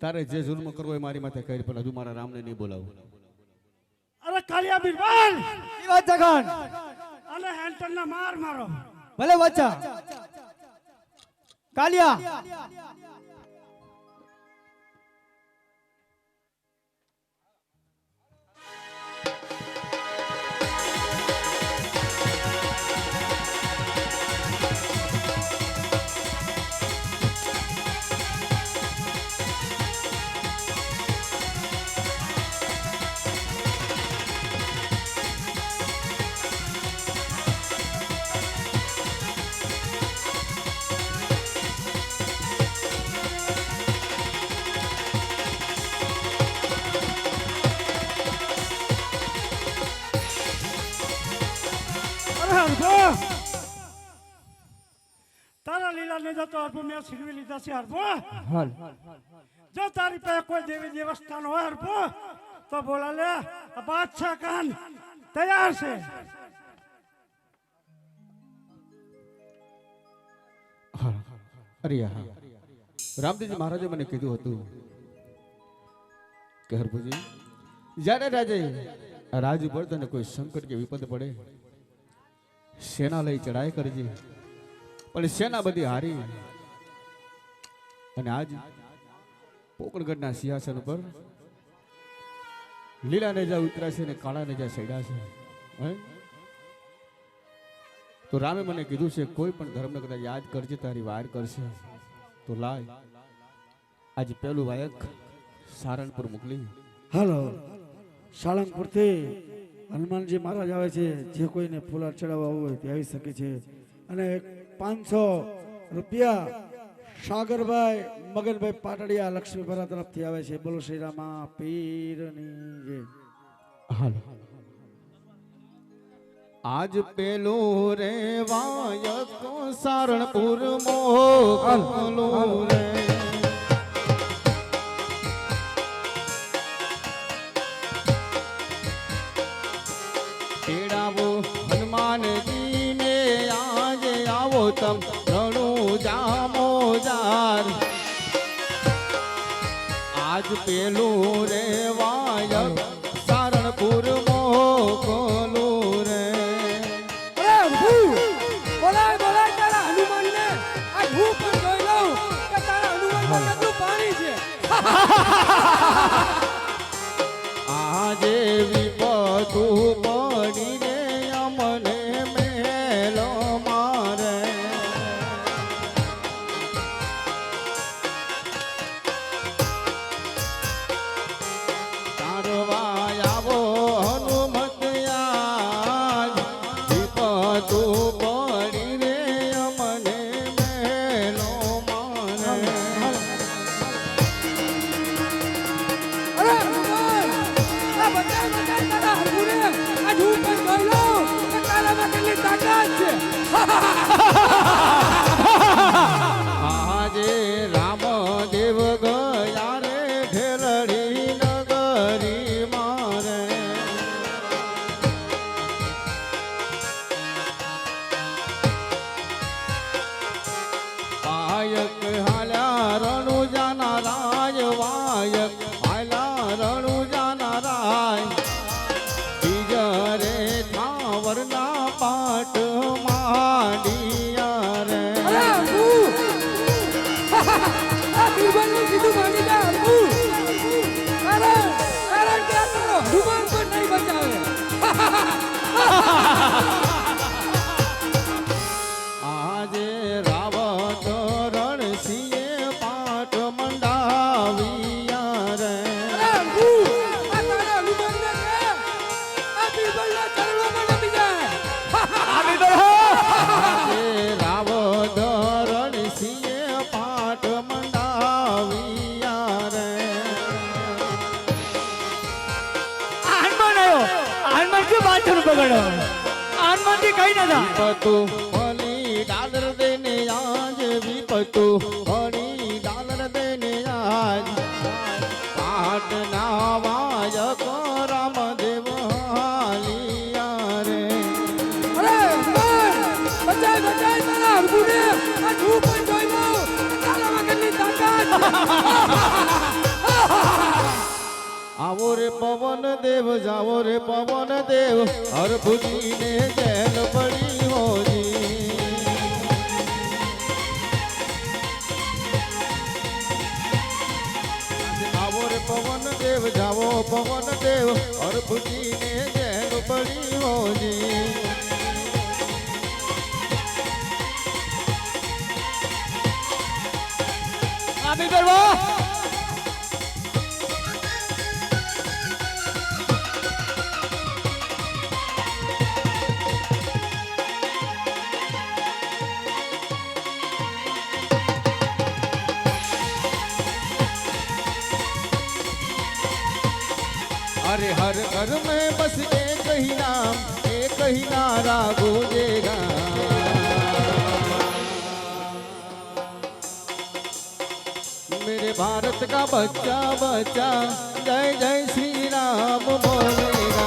તારે જે જુલ્મ કરવો એ મારી માથે કરી પણ હજુ મારા રામને નહીં બોલાવું. અરે કાલિયા બિરબલ! વાત જગન અને હેન્ટર ના માર મારો. ભલે વચ્ચા કાલિયા. હરભો તારા લીલા ને જતો હરભો મેં છીનવી લીધા છે હાલ. જો તારી પાસે કોઈ દેવી દેવસ્થાન હોય હરભો તો બોલા લે બાદશાહ કાન તૈયાર છે. અરે હા રામદેવજી મહારાજે મને કીધું હતું કે હરભુજી જ્યારે રાજે રાજ ઉપર તને કોઈ સંકટ કે વિપદ પડે સેના લઈ ચડાઈ કરજે. પણ સેના બધી હારી. અને આજ પોકણગઢના સિંહાસન ઉપર લીલા નેજા ઉતરાશે ને કાળા નેજા સડ્યા છે. તો રામે મને કીધું છે, કોઈ પણ ધર્મને કદાચ યાદ કરજે, તારી વાર કરશે. તો લાય, આજે પેલું વાયક સારણપુર મોકલી. હાલો, સાળંગપુરથી હનુમાનજી મહારાજ આવે છે જે કોઈને ફુલાર ચડાવવા હોય તે આવી શકે છે. અને પાંચસો રૂપિયા સાગરભાઈ મગનભાઈ પાટડિયા લક્ષ્મીપરા તરફથી આવે છે. બોલો શ્રી રામા પીરની જય હાલો. આજ પેલું રે વાયક સારણપુર મોકલું રે. તમ રણું જાર. આજ પેલું રે શું બાથરૂમ બગાડો હનુમાનજી કઈ રે પવન દેવ, જાઓ રે પવન દેવ, હર ભુજીને જેલ પડી હોજી આવો રે પવન દેવ, જાઓ પવન દેવ, હર ભુજીને अरे हर घर में बस एक ही नाम एक ही नारा गूंजेगा मेरे भारत का बच्चा बच्चा जय जय श्री राम बोलेगा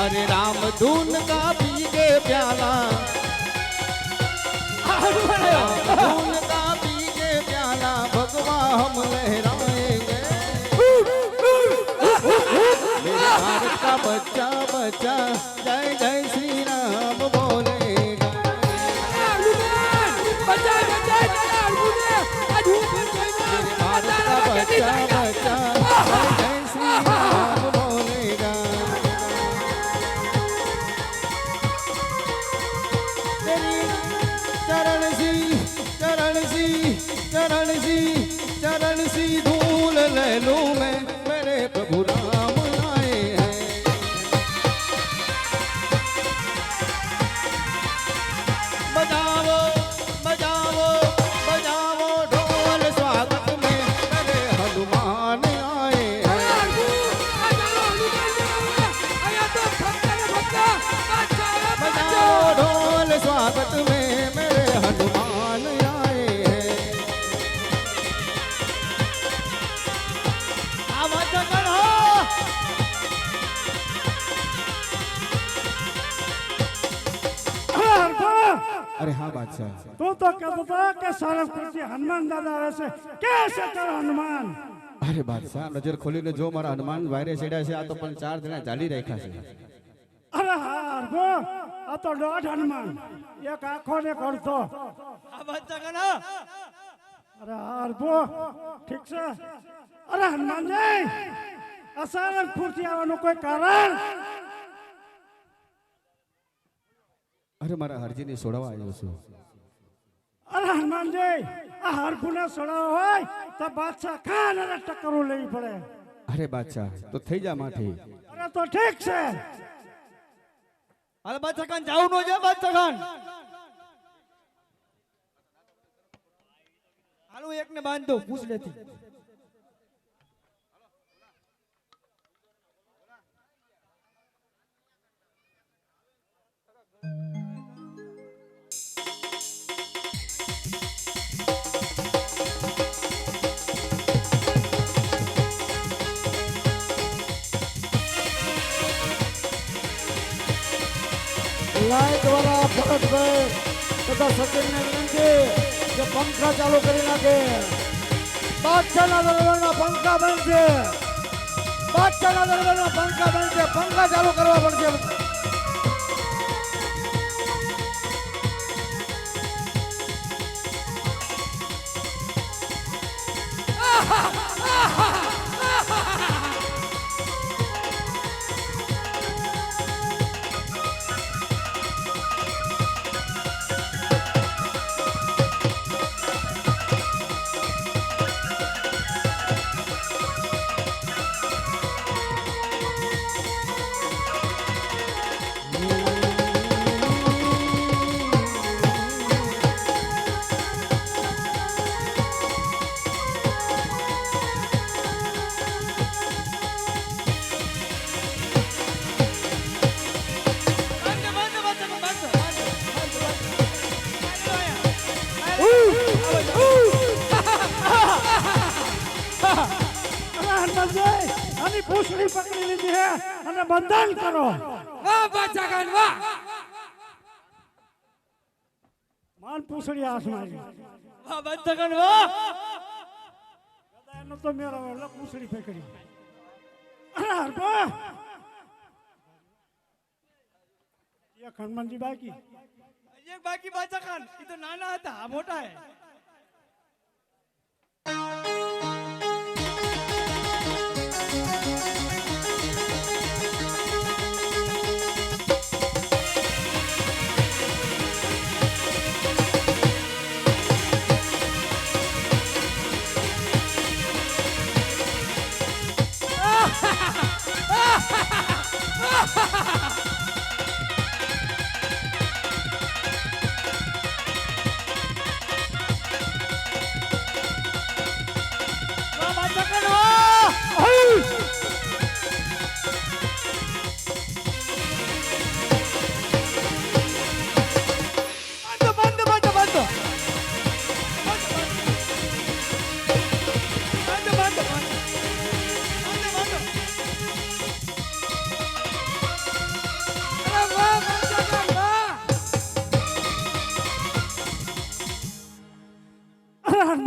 अरे राम धुन का पीगे प्याला धुन का पीगे प्याला भगवा हम लहराएंगे मेरे भारत का बच्चा बच्चा जय जय श्री ચરણસી ચરણસી ચરણસી ચરણસી ધૂલ લે લૂ મેં. તું તો કહેતો હતો કે સારંગપુરથી હનુમાન દાદા આવે છે. કે છે તારો હનુમાન? અરે બાદશાહ નજર ખોલીને જો મારા હનુમાન વાયરે ચડ્યા છે આ તો પણ ચાર જણા ચાલી રાખ્યા છે. અરે હાર ગો આ તો દોઢ હનુમાન. એક આખો ને કરતો આ બચ્ચા કાઢો અરે હાર ગો ઠીક છે. અરે હનુમાનજી આ સારંગપુરથી આવવાનું કોઈ કારણ? અરે મારા હરજીને છોડવા આવ્યો છું. હનુમાનજી આ હરખુના સડાવો હોય તો બાદશાહ ખાન અને ટક્કરો લેવી પડે. અરે બાદશાહ તો થઈ જા માઠી. અરે તો ઠીક છે. અરે બાદશાહ ખાન જાવ નો છે બાદશાહ ખાન. હાલું એકને બાંધો પૂછ લેતી. ભરતભાઈ તથા સચિનને વિનંતી કે પંખા ચાલુ કરી નાખે. બાદશાહના દરબારના પંખા બંધ છે. બાદશાહના દરબારના પંખા બંધ છે. પંખા ચાલુ કરવા પડશે. પકડી લીધી છે અને બંધન કરો. વાહ બાદશાહ ખાન વાહ. માન પૂછડી આવી. વાહ બાદશાહ ખાન વાહ. એનો તો મેરો એટલે પૂછડી પકડી અરે હરપા એક હનુમાનજી બાકી. એક બાકી બાદશાહ ખાન. એ તો નાના હતા મોટા હે.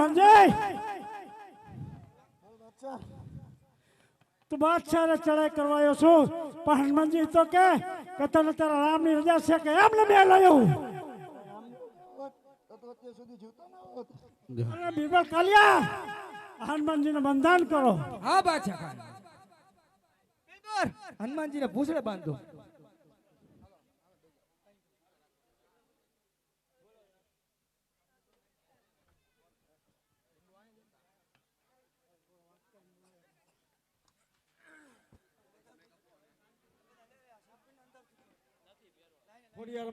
હનુમાનજી તું બાદશાહને ચડાઈ કરવાયો છું? પણ હનુમાનજી તો કે કે તને તારા રામની રજા છે કે એમને બે લાયો અરે બીબલ કાલિયા, હનુમાનજીને બંધન કરો. હા, બાદશાહ હનુમાનજીને પૂછડે બાંધો. கொடியாரம்